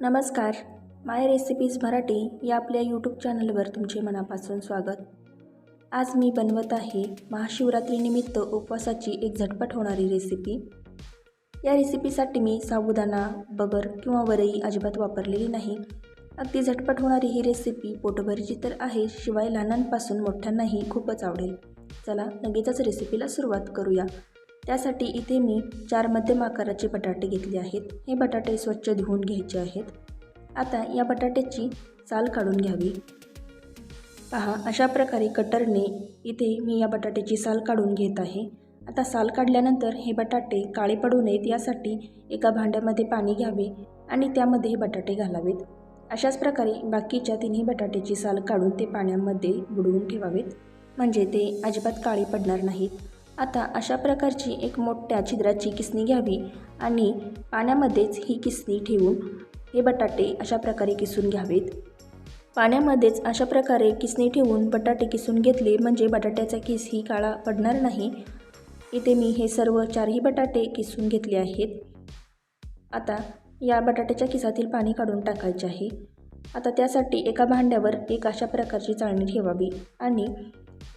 नमस्कार. माय रेसिपीज मराठी या आपल्या यूट्यूब चॅनलवर तुमचे मनापासून स्वागत. आज मी बनवत आहे महाशिवरात्रीनिमित्त उपवासाची एक झटपट होणारी रेसिपी या रेसिपीसाठी मी साबुदाणा बगर किंवा वरई अजिबात वापरलेली नाही. अगदी झटपट होणारी ही रेसिपी पोटभरची तर आहे शिवाय लहानांपासून मोठ्यांनाही खूपच आवडेल. चला लगेचच रेसिपीला सुरुवात करूया. त्यासाठी इथे मी चार मध्यम आकाराचे बटाटे घेतले आहेत. हे बटाटे स्वच्छ धुवून घ्यायचे आहेत. आता या बटाट्याची साल काढून घ्यावी. पहा अशा प्रकारे कटरने इथे मी या बटाट्याची साल काढून घेत आहे. आता साल काढल्यानंतर हे बटाटे काळे पडू नयेत यासाठी एका भांड्यामध्ये पाणी घ्यावे आणि त्यामध्ये हे बटाटे घालावेत. अशाच प्रकारे बाकीच्या तिन्ही बटाट्याची साल काढून ते पाण्यामध्ये बुडवून ठेवावेत. म्हणजे ते अजिबात काळी पडणार नाहीत. आता अशा प्रकारची एक मोठ्या छिद्राची किसणी घ्यावी आणि पाण्यामध्येच ही किसणी ठेवून हे बटाटे अशा प्रकारे किसून घ्यावेत. पाण्यामध्येच अशा प्रकारे किसणी ठेवून बटाटे किसून घेतले म्हणजे बटाट्याचा किस ही काळा पडणार नाही. इथे मी हे सर्व चारही बटाटे किसून घेतले आहेत. आता या बटाट्याच्या किसातील पाणी काढून टाकायचे आहे. आता त्यासाठी एका भांड्यावर एक अशा प्रकारची चाळणी ठेवावी आणि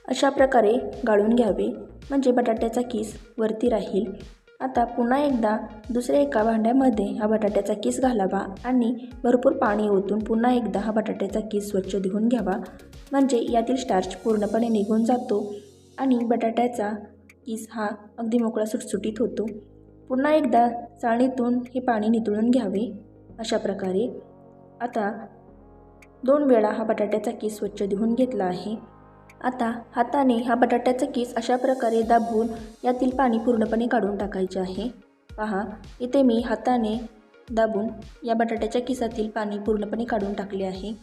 अशा प्रकारे गाळून घ्यावे. म्हणजे बटाट्याचा किस वरती राहील. आता पुन्हा एकदा दुसऱ्या एका भांड्यामध्ये हा बटाट्याचा किस घालावा आणि भरपूर पाणी ओतून पुन्हा एकदा हा बटाट्याचा किस स्वच्छ धुवून घ्यावा. म्हणजे यातील स्टार्च पूर्णपणे निघून जातो आणि बटाट्याचा किस हा अगदी मोकळा सुटसुटीत होतो. पुन्हा एकदा चाळणीतून हे पाणी नितळून घ्यावे. अशा प्रकारे. आता दोन वेळा हा बटाट्याचा किस स्वच्छ धुवून घेतला आहे. आता हाताने हा बटाट्याचा केस अशा प्रकारे दाबून यातील पाणी पूर्णपणे काढून टाकायचे आहे. पहा इथे मी हाताने दाबून या बटाट्याच्या किसातील पाणी पूर्णपणे काढून टाकले आहे.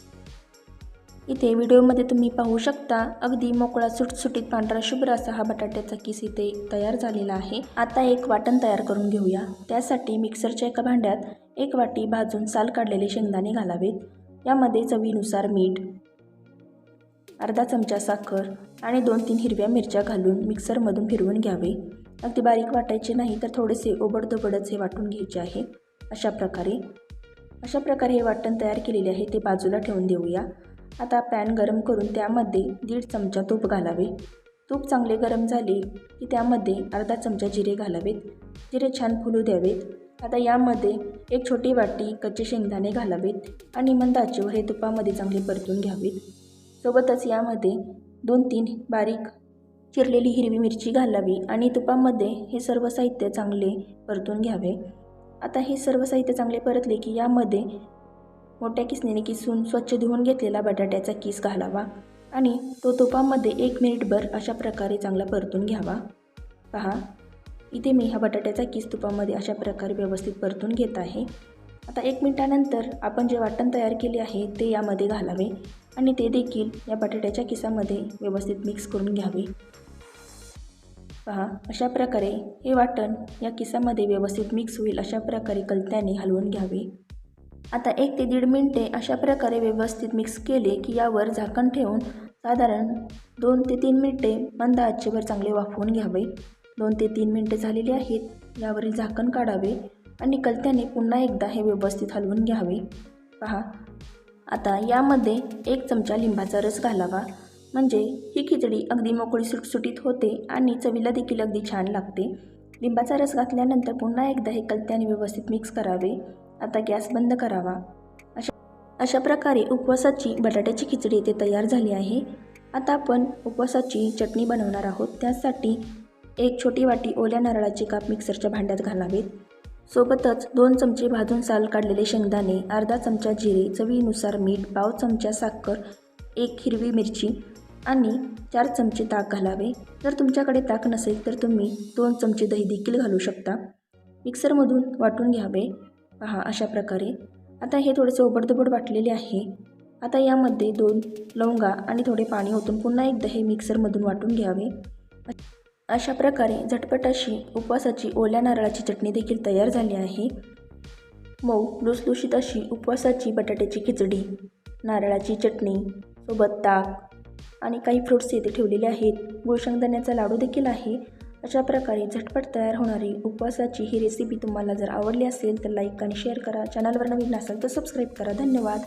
इथे व्हिडिओमध्ये तुम्ही पाहू शकता अगदी मोकळा सुटसुटीत पांढरा शुभ्र असा हा बटाट्याचा किस इथे तयार झालेला आहे. आता एक वाटण तयार करून घेऊया. त्यासाठी मिक्सरच्या एका भांड्यात एक वाटी भाजून साल काढलेले शेंगदाणे घालावेत. यामध्ये चवीनुसार मीठ अर्धा चमचा साखर आणि दोन तीन हिरव्या मिरच्या घालून मिक्सरमधून फिरवून घ्यावे. अगदी बारीक वाटायचे नाही तर थोडेसे ओबडधोबडच हे वाटून घ्यायचे आहे. अशा प्रकारे. अशा प्रकारे हे वाटण तयार केलेले आहे ते बाजूला ठेवून देऊया. आता पॅन गरम करून त्यामध्ये दीड चमचा तूप घालावे. तूप चांगले गरम झाले की त्यामध्ये अर्धा चमचा जिरे घालावेत. जिरे छान फुलू द्यावेत. आता यामध्ये एक छोटी वाटी कच्चे शेंगदाणे घालावेत आणि मंद आचेवर हे तुपामध्ये चांगले परतून घ्यावेत. सोबतच यामध्ये दोन तीन बारीक चिरलेली हिरवी मिरची घालावी आणि तुपामध्ये हे सर्व साहित्य चांगले परतून घ्यावे. आता हे सर्व साहित्य चांगले परतले की यामध्ये मोठ्या किसणीने किसून स्वच्छ धुवून घेतलेला बटाट्याचा किस घालावा आणि तो तुपामध्ये एक मिनिटभर अशा प्रकारे चांगला परतून घ्यावा. पहा इथे मी हा बटाट्याचा किस तुपामध्ये अशा प्रकारे व्यवस्थित परतून घेत आहे. आता एक मिनटानंतर आपण जे वाटण तयार केले आहे ते यामध्ये घालावे आणि ते देखील या बटाट्याच्या किसामध्ये व्यवस्थित मिक्स करून घ्यावे. पहा अशा प्रकारे हे वाटण या किसामध्ये व्यवस्थित मिक्स होईल अशा प्रकारे कलत्याने हलवून घ्यावे. आता एक ते दीड मिनटे अशा प्रकारे व्यवस्थित मिक्स केले की यावर झाकण ठेवून साधारण दोन ते तीन मिनटे मंद आचेवर चांगले वाफवून घ्यावे. दोन ते तीन मिनटे झालेली आहेत यावरील झाकण काढावे. आणि कलत्याने पुन्हा एकदा हे व्यवस्थित हलवून घ्यावे. पहा आता यामध्ये एक चमचा लिंबाचा रस घालावा. म्हणजे ही खिचडी अगदी मोकळी सुटसुटीत होते आणि चवीला देखील अगदी छान लागते. लिंबाचा रस घातल्यानंतर पुन्हा एकदा हे कलत्याने व्यवस्थित मिक्स करावे. आता गॅस बंद करावा. अशा अशा प्रकारे उपवासाची बटाट्याची खिचडी इथे तयार झाली आहे. आता आपण उपवासाची चटणी बनवणार आहोत. त्यासाठी एक छोटी वाटी ओल्या नारळाचे काप मिक्सरच्या भांड्यात घालावेत. सोबतच दोन चमचे भाजून साल काढलेले शेंगदाणे अर्धा चमचा जिरे चवीनुसार मीठ पाव चमचा साखर एक हिरवी मिरची आणि चार चमचे ताक घालावे. जर तुमच्याकडे ताक नसेल तर तुम्ही दोन चमचे दही देखील घालू शकता. मिक्सरमधून वाटून घ्यावे. पहा अशा प्रकारे. आता हे थोडेसे ओबडधोबड वाटलेले आहे. आता यामध्ये दोन लवंगा आणि थोडे पाणी ओतून पुन्हा एकदा हे मिक्सरमधून वाटून घ्यावे. अशा प्रकारे झटपट अशी उपवासाची ओल्या नारळाची चटणी देखील तयार झाली आहे. मऊ लुसलुशीत अशी उपवासाची बटाट्याची खिचडी नारळाची चटणी सोबत ताक आणि काही फ्रूट्स येथे ठेवलेले आहेत. गुळशंगदाण्याचा लाडू देखील आहे. अशा प्रकारे झटपट तयार होणारी उपवासाची ही रेसिपी तुम्हाला जर आवडली असेल तर लाईक आणि शेअर करा. चॅनलवर नवीन असाल तर सबस्क्राईब करा. धन्यवाद.